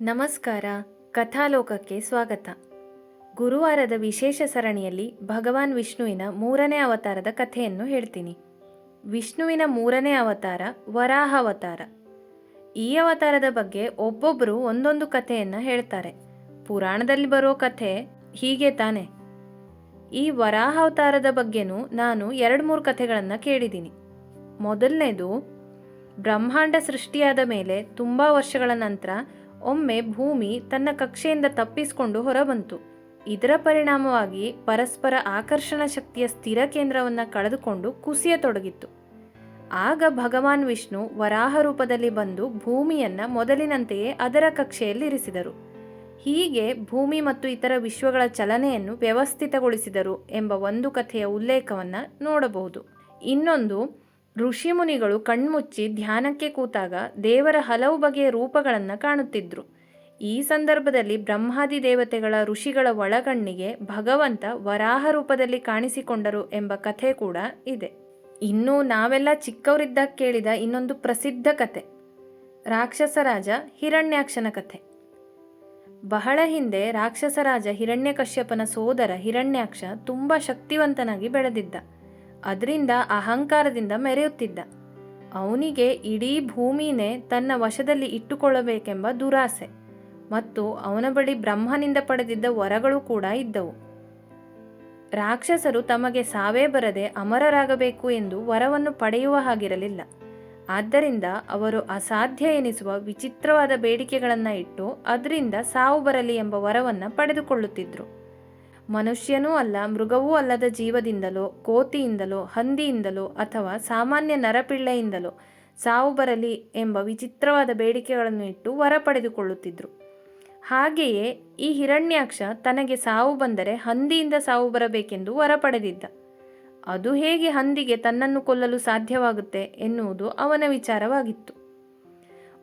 ನಮಸ್ಕಾರ, ಕಥಾಲೋಕಕ್ಕೆ ಸ್ವಾಗತ. ಗುರುವಾರದ ವಿಶೇಷ ಸರಣಿಯಲ್ಲಿ ಭಗವಾನ್ ವಿಷ್ಣುವಿನ ಮೂರನೇ ಅವತಾರದ ಕಥೆಯನ್ನು ಹೇಳ್ತೀನಿ. ವಿಷ್ಣುವಿನ ಮೂರನೇ ಅವತಾರ ವರಾಹ ಅವತಾರ ಈ ಅವತಾರದ ಬಗ್ಗೆ ಒಬ್ಬೊಬ್ಬರು ಒಂದೊಂದು ಕಥೆಯನ್ನು ಹೇಳ್ತಾರೆ. ಪುರಾಣದಲ್ಲಿ ಬರೋ ಕಥೆ ಹೀಗೆ ತಾನೆ. ಈ ವರಾಹ ಅವತಾರದ ಬಗ್ಗೆನೂ ನಾನು ಎರಡು ಮೂರು ಕಥೆಗಳನ್ನು ಕೇಳಿದ್ದೀನಿ. ಮೊದಲನೇದು, ಬ್ರಹ್ಮಾಂಡ ಸೃಷ್ಟಿಯಾದ ಮೇಲೆ ತುಂಬ ವರ್ಷಗಳ ನಂತರ ಒಮ್ಮೆ ಭೂಮಿ ತನ್ನ ಕಕ್ಷೆಯಿಂದ ತಪ್ಪಿಸಿಕೊಂಡು ಹೊರಬಂತು. ಇದರ ಪರಿಣಾಮವಾಗಿ ಪರಸ್ಪರ ಆಕರ್ಷಣ ಶಕ್ತಿಯ ಸ್ಥಿರ ಕೇಂದ್ರವನ್ನು ಕಳೆದುಕೊಂಡು ಕುಸಿಯತೊಡಗಿತ್ತು. ಆಗ ಭಗವಾನ್ ವಿಷ್ಣು ವರಾಹ ರೂಪದಲ್ಲಿ ಬಂದು ಭೂಮಿಯನ್ನು ಮೊದಲಿನಂತೆಯೇ ಅದರ ಕಕ್ಷೆಯಲ್ಲಿರಿಸಿದರು. ಹೀಗೆ ಭೂಮಿ ಮತ್ತು ಇತರ ವಿಶ್ವಗಳ ಚಲನೆಯನ್ನು ವ್ಯವಸ್ಥಿತಗೊಳಿಸಿದರು ಎಂಬ ಒಂದು ಕಥೆಯ ಉಲ್ಲೇಖವನ್ನು ನೋಡಬಹುದು. ಇನ್ನೊಂದು ಋಷಿಮುನಿಗಳು ಕಣ್ಮುಚ್ಚಿ ಧ್ಯಾನಕ್ಕೆ ಕೂತಾಗ ದೇವರ ಹಲವು ಬಗೆಯ ರೂಪಗಳನ್ನು ಕಾಣುತ್ತಿದ್ರು. ಈ ಸಂದರ್ಭದಲ್ಲಿ ಬ್ರಹ್ಮಾದಿ ದೇವತೆಗಳ ಋಷಿಗಳ ಒಳಗಣ್ಣಿಗೆ ಭಗವಂತ ವರಾಹ ರೂಪದಲ್ಲಿ ಕಾಣಿಸಿಕೊಂಡರು ಎಂಬ ಕಥೆ ಕೂಡ ಇದೆ. ಇನ್ನು ನಾವೆಲ್ಲ ಚಿಕ್ಕವರಿದ್ದಾಗ ಕೇಳಿದ ಇನ್ನೊಂದು ಪ್ರಸಿದ್ಧ ಕತೆ ರಾಕ್ಷಸ ರಾಜ ಹಿರಣ್ಯಾಕ್ಷನ ಕಥೆ. ಬಹಳ ಹಿಂದೆ ರಾಕ್ಷಸ ರಾಜ ಹಿರಣ್ಯಕಶ್ಯಪನ ಸೋದರ ಹಿರಣ್ಯಾಕ್ಷ ತುಂಬ ಶಕ್ತಿವಂತನಾಗಿ ಬೆಳೆದಿದ್ದ. ಅದರಿಂದ ಅಹಂಕಾರದಿಂದ ಮೆರೆಯುತ್ತಿದ್ದ. ಅವನಿಗೆ ಇಡೀ ಭೂಮಿನೇ ತನ್ನ ವಶದಲ್ಲಿ ಇಟ್ಟುಕೊಳ್ಳಬೇಕೆಂಬ ದುರಾಸೆ ಮತ್ತು ಅವನ ಬಳಿ ಬ್ರಹ್ಮನಿಂದ ಪಡೆದಿದ್ದ ವರಗಳು ಕೂಡ ಇದ್ದವು. ರಾಕ್ಷಸರು ತಮಗೆ ಸಾವೇ ಬರದೆ ಅಮರರಾಗಬೇಕು ಎಂದು ವರವನ್ನು ಪಡೆಯುವ ಹಾಗಿರಲಿಲ್ಲ. ಆದ್ದರಿಂದ ಅವರು ಅಸಾಧ್ಯ ಎನಿಸುವ ವಿಚಿತ್ರವಾದ ಬೇಡಿಕೆಗಳನ್ನು ಇಟ್ಟು, ಅದರಿಂದ ಸಾವು ಬರಲಿ ಎಂಬ ವರವನ್ನು ಪಡೆದುಕೊಳ್ಳುತ್ತಿದ್ದರು ಮನುಷ್ಯನೂ ಅಲ್ಲ, ಮೃಗವೂ ಅಲ್ಲದ ಜೀವದಿಂದಲೋ, ಕೋತಿಯಿಂದಲೋ, ಹಂದಿಯಿಂದಲೋ ಅಥವಾ ಸಾಮಾನ್ಯ ನರಪಿಳ್ಳೆಯಿಂದಲೋ ಸಾವು ಬರಲಿ ಎಂಬ ವಿಚಿತ್ರವಾದ ಬೇಡಿಕೆಗಳನ್ನು ಇಟ್ಟು ವರ ಪಡೆದುಕೊಳ್ಳುತ್ತಿದ್ದರು ಹಾಗೆಯೇ ಈ ಹಿರಣ್ಯಾಕ್ಷ ತನಗೆ ಸಾವು ಬಂದರೆ ಹಂದಿಯಿಂದ ಸಾವು ಬರಬೇಕೆಂದು ವರ ಪಡೆದಿದ್ದ ಅದು ಹೇಗೆ ಹಂದಿಗೆ ತನ್ನನ್ನು ಕೊಲ್ಲಲು ಸಾಧ್ಯವಾಗುತ್ತೆ ಎನ್ನುವುದು ಅವನ ವಿಚಾರವಾಗಿತ್ತು.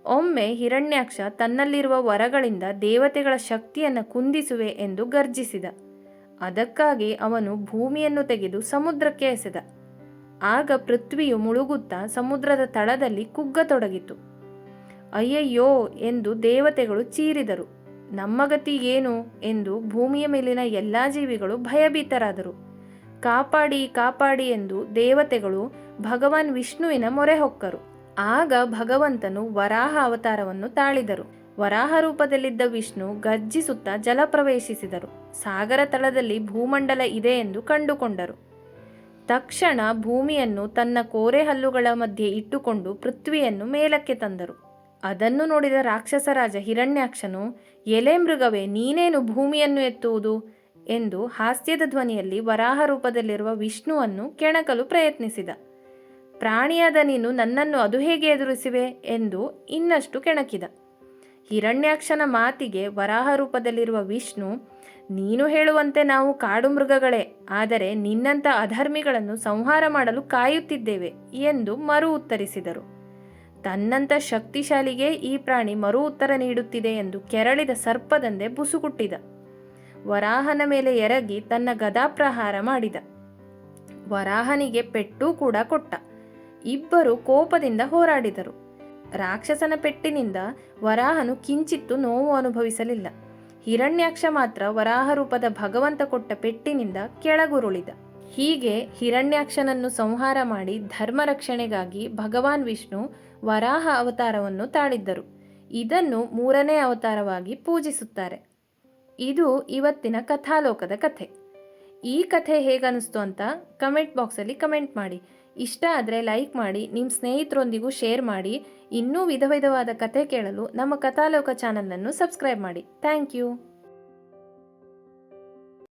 ಒಮ್ಮೆ ಹಿರಣ್ಯಾಕ್ಷ ತನ್ನಲ್ಲಿರುವ ವರಗಳಿಂದ ದೇವತೆಗಳ ಶಕ್ತಿಯನ್ನು ಕುಂದಿಸುವೆ ಎಂದು ಗರ್ಜಿಸಿದ. ಅದಕ್ಕಾಗಿ ಅವನು ಭೂಮಿಯನ್ನು ತೆಗೆದು ಸಮುದ್ರಕ್ಕೆ ಎಸೆದ. ಆಗ ಪೃಥ್ವಿಯು ಮುಳುಗುತ್ತಾ ಸಮುದ್ರದ ತಳದಲ್ಲಿ ಕುಗ್ಗತೊಡಗಿತು. ಅಯ್ಯಯ್ಯೋ ಎಂದು ದೇವತೆಗಳು ಚೀರಿದರು. ನಮ್ಮ ಗತಿ ಏನು ಎಂದು ಭೂಮಿಯ ಮೇಲಿನ ಎಲ್ಲ ಜೀವಿಗಳು ಭಯಭೀತರಾದರು. ಕಾಪಾಡಿ ಕಾಪಾಡಿ ಎಂದು ದೇವತೆಗಳು ಭಗವಾನ್ ವಿಷ್ಣುವಿನ ಮೊರೆ ಹೊಕ್ಕರು. ಆಗ ಭಗವಂತನು ವರಾಹ ಅವತಾರವನ್ನು ತಾಳಿದರು. ವರಾಹ ರೂಪದಲ್ಲಿದ್ದ ವಿಷ್ಣು ಗರ್ಜಿಸುತ್ತಾ ಜಲ ಪ್ರವೇಶಿಸಿದರು. ಸಾಗರ ತಳದಲ್ಲಿ ಭೂಮಂಡಲ ಇದೆ ಎಂದು ಕಂಡುಕೊಂಡರು. ತಕ್ಷಣ ಭೂಮಿಯನ್ನು ತನ್ನ ಕೋರೆ ಹಲ್ಲುಗಳ ಮಧ್ಯೆ ಇಟ್ಟುಕೊಂಡು ಪೃಥ್ವಿಯನ್ನು ಮೇಲಕ್ಕೆ ತಂದರು. ಅದನ್ನು ನೋಡಿದ ರಾಕ್ಷಸರಾಜ ಹಿರಣ್ಯಾಕ್ಷನು, ಎಲೆ ಮೃಗವೇ, ನೀನೇನು ಭೂಮಿಯನ್ನು ಎತ್ತುವುದು? ಎಂದು ಹಾಸ್ಯದ ಧ್ವನಿಯಲ್ಲಿ ವರಾಹ ರೂಪದಲ್ಲಿರುವ ವಿಷ್ಣುವನ್ನು ಕೆಣಕಲು ಪ್ರಯತ್ನಿಸಿದ. ಪ್ರಾಣಿಯಾದ ನೀನು ನನ್ನನ್ನು ಅದು ಹೇಗೆ ಎದುರಿಸಿವೆ? ಎಂದು ಇನ್ನಷ್ಟು ಕೆಣಕಿದ. ಹಿರಣ್ಯಾಕ್ಷನ ಮಾತಿಗೆ ವರಾಹ ರೂಪದಲ್ಲಿರುವ ವಿಷ್ಣು, ನೀನು ಹೇಳುವಂತೆ ನಾವು ಕಾಡು ಮೃಗಗಳೇ, ಆದರೆ ನಿನ್ನಂಥ ಅಧರ್ಮಿಗಳನ್ನು ಸಂಹಾರ ಮಾಡಲು ಕಾಯುತ್ತಿದ್ದೇವೆ ಎಂದು ಮರು ಉತ್ತರಿಸಿದರು. ತನ್ನಂಥ ಶಕ್ತಿಶಾಲಿಗೆ ಈ ಪ್ರಾಣಿ ಮರು ಉತ್ತರ ನೀಡುತ್ತಿದೆ ಎಂದು ಕೆರಳಿದ ಸರ್ಪದಂದೆ ಬುಸುಗುಟ್ಟಿದ. ವರಾಹನ ಮೇಲೆ ಎರಗಿ ತನ್ನ ಗದಾಪ್ರಹಾರ ಮಾಡಿದ. ವರಾಹನಿಗೆ ಪೆಟ್ಟು ಕೂಡ ಕೊಟ್ಟ. ಇಬ್ಬರು ಕೋಪದಿಂದ ಹೋರಾಡಿದರು. ರಾಕ್ಷಸನ ಪೆಟ್ಟಿನಿಂದ ವರಾಹನು ಕಿಂಚಿತ್ತು ನೋವು ಅನುಭವಿಸಲಿಲ್ಲ. ಹಿರಣ್ಯಾಕ್ಷ ಮಾತ್ರ ವರಾಹ ರೂಪದ ಭಗವಂತ ಕೊಟ್ಟ ಪೆಟ್ಟಿನಿಂದ ಕೆಳಗುರುಳಿದ. ಹೀಗೆ ಹಿರಣ್ಯಾಕ್ಷನನ್ನು ಸಂಹಾರ ಮಾಡಿ ಧರ್ಮ ರಕ್ಷಣೆಗಾಗಿ ಭಗವಾನ್ ವಿಷ್ಣು ವರಾಹ ಅವತಾರವನ್ನು ತಾಳಿದ್ದರು. ಇದನ್ನು ಮೂರನೇ ಅವತಾರವಾಗಿ ಪೂಜಿಸುತ್ತಾರೆ. ಇದು ಇವತ್ತಿನ ಕಥಾಲೋಕದ ಕಥೆ. ಈ ಕಥೆ ಹೇಗನ್ನಿಸ್ತು ಅಂತ ಕಮೆಂಟ್ ಬಾಕ್ಸಲ್ಲಿ ಕಮೆಂಟ್ ಮಾಡಿ. ಇಷ್ಟ ಆದರೆ ಲೈಕ್ ಮಾಡಿ ನಿಮ್ಮ ಸ್ನೇಹಿತರೊಂದಿಗೂ ಶೇರ್ ಮಾಡಿ, ಇನ್ನೂ ವಿಧ ವಿಧವಾದ ಕಥೆ ಕೇಳಲು ನಮ್ಮ ಕಥಾಲೋಕ ಚಾನಲನ್ನು ಸಬ್ಸ್ಕ್ರೈಬ್ ಮಾಡಿ. Thank you